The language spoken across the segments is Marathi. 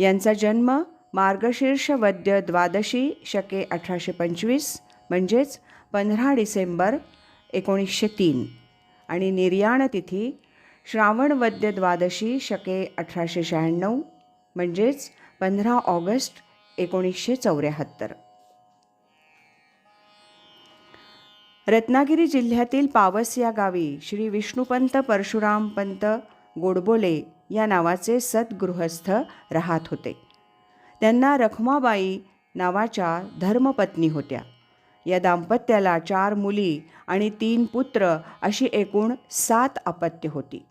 यांचा जन्म मार्गशीर्ष वद्य द्वादशी शके अठराशे पंचवीस म्हणजेच पंधरा डिसेंबर एकोणीसशे तीन. आणि निर्याण तिथी श्रावण वद्य द्वादशी शके अठराशे शहाण्णव म्हणजेच पंधरा ऑगस्ट एकोणीसशे चौऱ्याहत्तर. रत्नागिरी जिल्ह्यातील पावस या गावी श्री विष्णुपंत परशुरामपंत गोडबोले या नावाचे सद्गृहस्थ राहत होते. त्यांना रखमाबाई नावाच्या धर्मपत्नी होत्या. या दाम्पत्याला चार मुली आणि तीन पुत्र अशी एकूण सात अपत्य होती.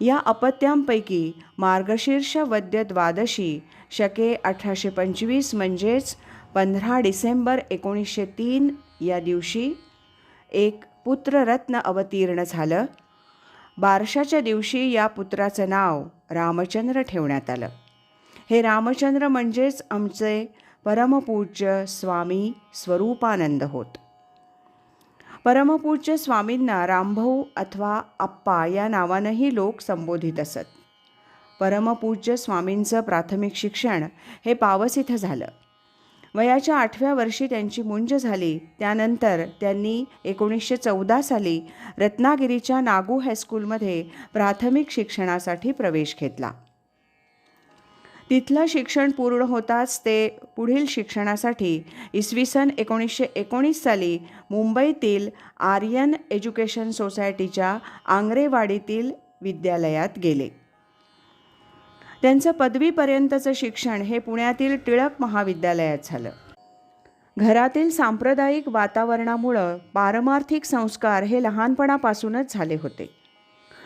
या अपत्यांपैकी मार्गशीर्ष वद्य द्वादशी शके अठराशे पंचवीस म्हणजेच पंधरा डिसेंबर एकोणीसशे तीन या दिवशी एक पुत्ररत्न अवतीर्ण झालं. बारशाच्या दिवशी या पुत्राचं नाव रामचंद्र ठेवण्यात आलं. हे रामचंद्र म्हणजेच आमचे परमपूज्य स्वामी स्वरूपानंद होत. परमपूज्य स्वामींना रामभाऊ अथवा आप्पा या नावानंही लोक संबोधित असत. परमपूज्य स्वामींचं प्राथमिक शिक्षण हे पावस इथं झालं. वयाच्या आठव्या वर्षी त्यांची मुंज झाली. त्यानंतर त्यांनी एकोणीसशे चौदा साली रत्नागिरीच्या नागू हायस्कूलमध्ये प्राथमिक शिक्षणासाठी प्रवेश घेतला. तिथलं शिक्षण पूर्ण होताच ते पुढील शिक्षणासाठी इसवी सन एकोणीसशे एकोणीस साली मुंबईतील आर्यन एज्युकेशन सोसायटीच्या आंग्रेवाडीतील विद्यालयात गेले. त्यांचं पदवीपर्यंतचं शिक्षण हे पुण्यातील टिळक महाविद्यालयात झालं. घरातील सांप्रदायिक वातावरणामुळं पारमार्थिक संस्कार हे लहानपणापासूनच झाले होते.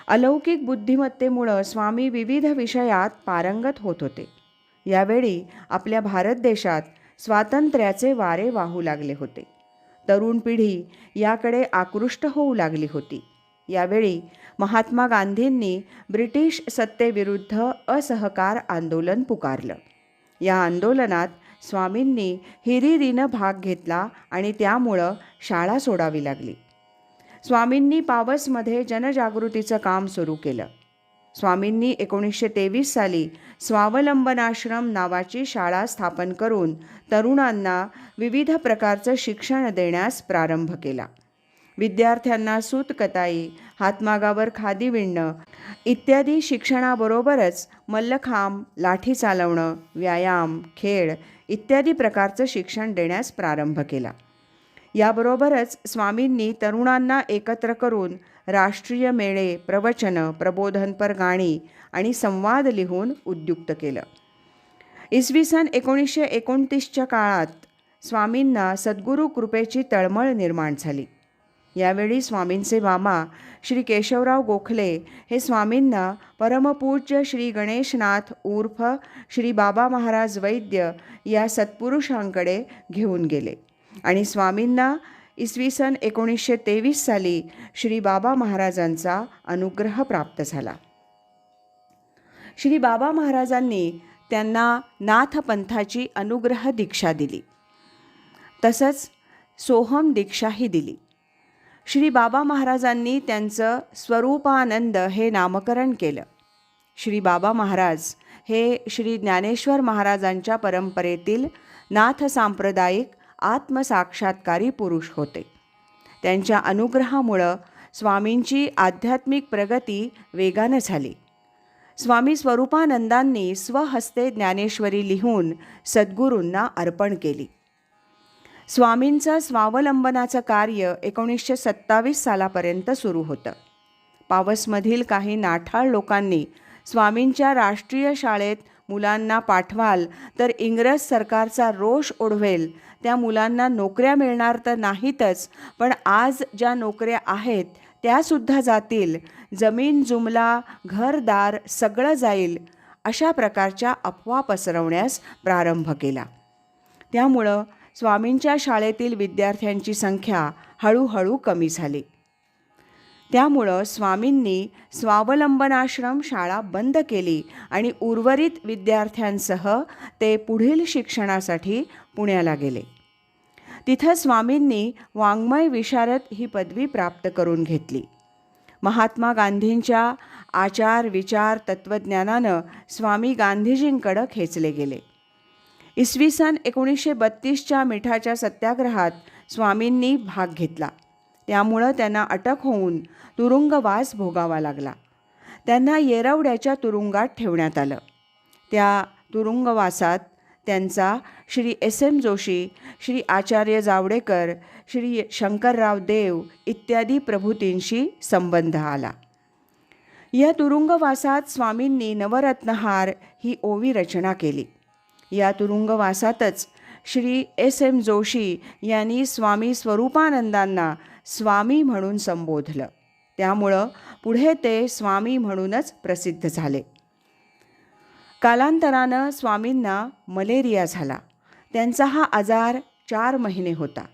अलौकिक बुद्धिमत्तेमुळं स्वामी विविध विषयात पारंगत होत होते. यावेळी आपल्या भारत देशात स्वातंत्र्याचे वारे वाहू लागले होते. तरुण पिढी याकडे आकृष्ट होऊ लागली होती. यावेळी महात्मा गांधींनी ब्रिटिश सत्तेविरुद्ध असहकार आंदोलन पुकारलं. या आंदोलनात स्वामींनी हिरिरीनं भाग घेतला आणि त्यामुळं शाळा सोडावी लागली. स्वामींनी पावसमध्ये जनजागृतीचं काम सुरू केलं. स्वामींनी एकोणीसशे तेवीस साली स्वावलंबनाश्रम नावाची शाळा स्थापन करून तरुणांना विविध प्रकारचं शिक्षण देण्यास प्रारंभ केला. विद्यार्थ्यांना सूतकताई हातमागावर खादी विणणं इत्यादी शिक्षणाबरोबरच मल्लखांब लाठी चालवणं व्यायाम खेळ इत्यादी प्रकारचं शिक्षण देण्यास प्रारंभ केला. याबरोबरच स्वामींनी तरुणांना एकत्र करून राष्ट्रीय मेळे प्रवचनं प्रबोधनपर गाणी आणि संवाद लिहून उद्युक्त केलं. इसवी सन एकोणीसशे एकोणतीसच्या काळात स्वामींना सद्गुरू कृपेची तळमळ निर्माण झाली. यावेळी स्वामींचे मामा श्री केशवराव गोखले हे स्वामींना परमपूज्य श्री गणेशनाथ उर्फ श्री बाबा महाराज वैद्य या सत्पुरुषांकडे घेऊन गेले. आणि स्वामींना इसवी सन एकोणीसशे तेवीस साली श्री बाबा महाराजांचा अनुग्रह प्राप्त झाला. श्री बाबा महाराजांनी त्यांना नाथपंथाची अनुग्रह दीक्षा दिली. तसंच सोहम दीक्षाही दिली. श्री बाबा महाराजांनी त्यांचं स्वरूपानंद हे नामकरण केलं. श्री बाबा महाराज हे श्री ज्ञानेश्वर महाराजांच्या परंपरेतील नाथ सांप्रदायिक आत्मसाक्षात्कारी पुरुष होते. त्यांच्या अनुग्रहामुळं स्वामींची आध्यात्मिक प्रगती वेगानं झाली. स्वामी स्वरूपानंदांनी स्वहस्ते ज्ञानेश्वरी लिहून सद्गुरूंना अर्पण केली. स्वामींचं स्वावलंबनाचं कार्य एकोणीसशे सत्तावीस सालापर्यंत सुरू होतं. पावसमधील काही नाठाळ लोकांनी स्वामींच्या राष्ट्रीय शाळेत मुलांना पाठवाल तर इंग्रज सरकारचा रोष ओढवेल त्या मुलांना नोकऱ्या मिळणार तर नाहीतच पण आज ज्या नोकऱ्या आहेत त्यासुद्धा जातील. जमीन जुमला घरदार सगळं जाईल अशा प्रकारच्या अफवा पसरवण्यास प्रारंभ केला. त्यामुळं स्वामींच्या शाळेतील विद्यार्थ्यांची संख्या हळूहळू कमी झाली. त्यामुळं स्वामींनी स्वावलंबनाश्रम शाळा बंद केली आणि उर्वरित विद्यार्थ्यांसह ते पुढील शिक्षणासाठी पुण्याला गेले. तिथं स्वामींनी वाङ्मय विशारद ही पदवी प्राप्त करून घेतली. महात्मा गांधींच्या आचार विचार तत्त्वज्ञानानं स्वामी गांधीजींकडं खेचले गेले. इसवी सन एकोणीसशे बत्तीसच्या मिठाच्या सत्याग्रहात स्वामींनी भाग घेतला. त्यामुळं त्यांना अटक होऊन तुरुंगवास भोगावा लागला. त्यांना येरवड्याच्या तुरुंगात ठेवण्यात आलं. त्या तुरुंगवासात त्यांचा श्री एस एम जोशी श्री आचार्य जावडेकर श्री शंकरराव देव इत्यादी प्रभूतींशी संबंध आला. या तुरुंगवासात स्वामींनी नवरत्नहार ही ओवी रचना केली. या तुरुंगवासातच श्री एस एम जोशी यांनी स्वामी स्वरूपानंदांना स्वामी म्हणून संबोधलं. त्यामुळं पुढे ते स्वामी म्हणूनच प्रसिद्ध झाले. कालांतरानं स्वामींना मलेरिया झाला. त्यांचा हा आजार चार महिने होता.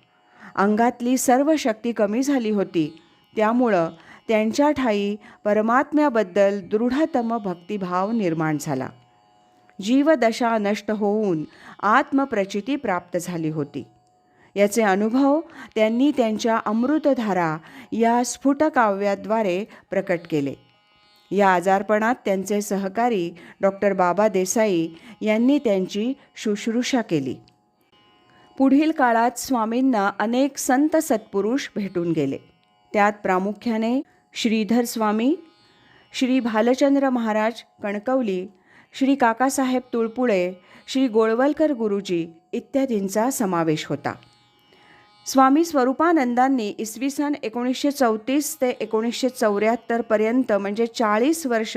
अंगातली सर्व शक्ती कमी झाली होती. त्यामुळं त्यांच्या ठाई परमात्म्याबद्दल दृढतम भक्तिभाव निर्माण झाला. जीवदशा नष्ट होऊन आत्मप्रचिती प्राप्त झाली होती. याचे अनुभव त्यांनी त्यांच्या अमृतधारा या स्फुटकाव्याद्वारे प्रकट केले. या आजारपणात त्यांचे सहकारी डॉक्टर बाबा देसाई यांनी त्यांची शुश्रूषा केली. पुढील काळात स्वामींना अनेक संत सत्पुरुष भेटून गेले. त्यात प्रामुख्याने श्रीधर स्वामी श्री भालचंद्र महाराज कणकवली श्री काकासाहेब तुळपुळे श्री गोळवलकर गुरुजी इत्यादींचा समावेश होता. स्वामी स्वरूपानंदांनी इसवी सन एकोणीसशे चौतीस ते एकोणीसशे चौऱ्याहत्तरपर्यंत म्हणजे चाळीस वर्ष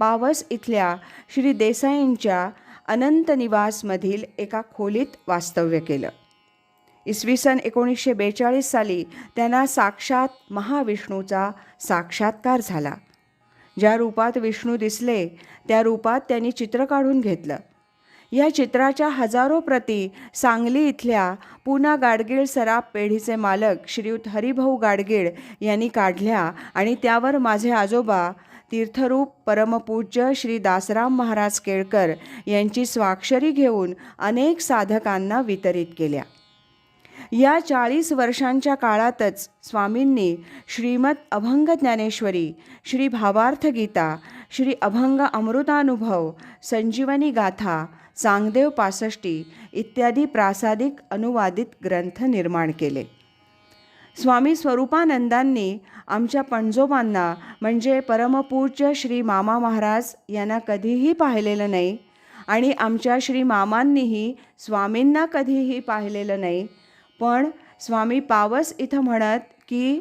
पावस इथल्या श्री देसाईंच्या अनंत निवासमधील एका खोलीत वास्तव्य केलं. इसवी सन एकोणीसशे बेचाळीस साली त्यांना साक्षात महाविष्णूचा साक्षात्कार झाला. ज्या रूपात विष्णू दिसले त्या रूपात त्यांनी चित्र काढून घेतलं. या चित्राच्या हजारो प्रती सांगली इथल्या पुना गाडगीळ सराब पेढीचे मालक श्रीयुत हरिभाऊ गाडगीळ यांनी काढल्या आणि त्यावर माझे आजोबा तीर्थरूप परमपूज्य श्री दासराम महाराज केळकर यांची स्वाक्षरी घेऊन अनेक साधकांना वितरित केल्या. या चाळीस वर्षांच्या काळातच स्वामींनी श्रीमद अभंग ज्ञानेश्वरी श्री भावार्थ गीता श्री अभंग अमृतानुभव संजीवनी गाथा चांगदेव पासष्टी इत्यादी प्रासादिक अनुवादित ग्रंथ निर्माण केले. स्वामी स्वरूपानंदांनी आमच्या पणजोबांना म्हणजे परमपूज्य श्री मामा महाराज यांना कधीही पाहिलेलं नाही आणि आमच्या श्री मामांनीही स्वामींना कधीही पाहिलेलं नाही पण स्वामी पावस इथं म्हणत की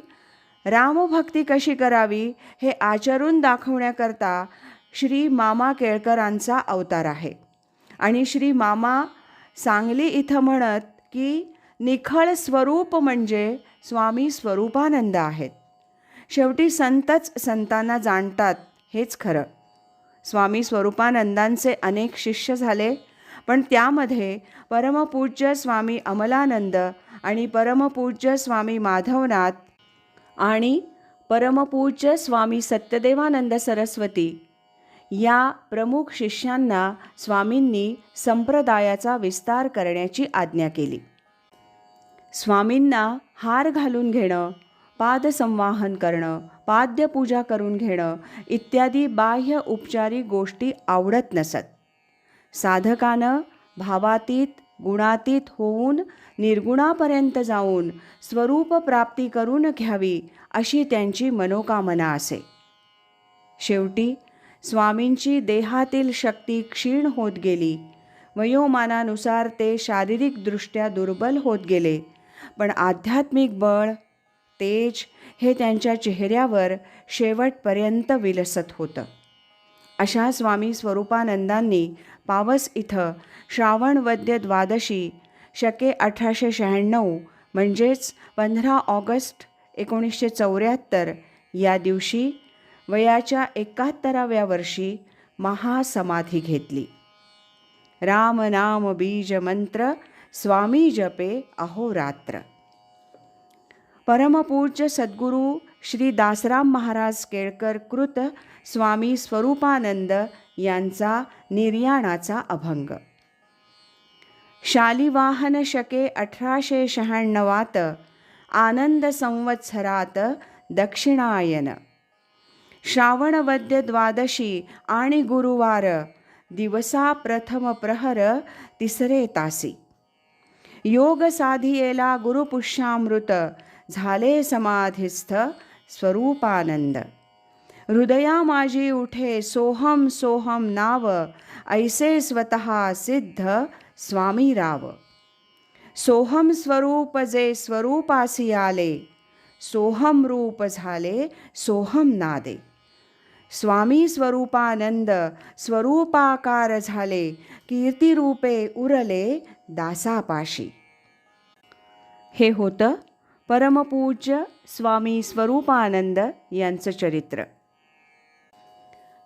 रामभक्ती कशी करावी हे आचरून दाखवण्याकरता श्री मामा केळकरांचा अवतार आहे. आणि श्री मामा सांगली इथं म्हणत की निखळ स्वरूप म्हणजे स्वामी स्वरूपानंद आहेत. शेवटी संतच संतांना जाणतात हेच खरं. स्वामी स्वरूपानंदांचे अनेक शिष्य झाले पण त्यामध्ये परमपूज्य स्वामी अमलानंद आणि परमपूज्य स्वामी माधवनाथ आणि परमपूज्य स्वामी सत्यदेवानंद सरस्वती या प्रमुख शिष्यांना स्वामींनी संप्रदायाचा विस्तार करण्याची आज्ञा केली. स्वामींना हार घालून घेणं पादसंवाहन करणं पाद्यपूजा करून घेणं इत्यादी बाह्य उपचारी गोष्टी आवडत नसत. साधकानं भावातीत गुणातीत होऊन निर्गुणापर्यंत जाऊन स्वरूप प्राप्ती करून घ्यावी अशी त्यांची मनोकामना असे. शेवटी स्वामींची देहातील शक्ती क्षीण होत गेली. वयोमानानुसार ते शारीरिकदृष्ट्या दुर्बल होत गेले. पण आध्यात्मिक बळ तेज हे त्यांच्या चेहऱ्यावर शेवटपर्यंत विलसत होतं. अशा स्वामी स्वरूपानंदांनी पावस इथं. श्रावणवद्य द्वादशी शके अठराशे शहाण्णव म्हणजेच पंधरा ऑगस्ट एकोणीसशे चौऱ्याहत्तर या दिवशी वयाच्या एकाहत्तराव्या वर्षी महासमाधी घेतली. राम नाम बीज मंत्र स्वामी जपे अहोरात्र परमपूज्य सद्गुरू श्री दासराम महाराज केळकर कृत स्वामी स्वरूपानंद यांचा निर्याणाचा अभंग. शालिवाहन शके अठराशे शहाण्णवात आनंद संवत्सरात दक्षिणायन. श्रावणवद्य द्वादशी आणि गुरुवार दिवसा प्रथम प्रहर तिसरे तासी. योग साधियेला गुरुपुष्यामृत झाले समाधिस्थ स्वरूपानंद. हृदया माझी उठे सोहम सोहम नाव. ऐसे स्वतः सिद्ध स्वामी राव. सोहम स्वरूप जे स्वरूपासी आले सोहम रूप झाले सोहम नादे. स्वामी स्वरूपानंद स्वरूपाकार झाले कीर्तिरूपे उरले दासापाशी. हे होतं परमपूज्य स्वामी स्वरूपानंद यांचं चरित्र.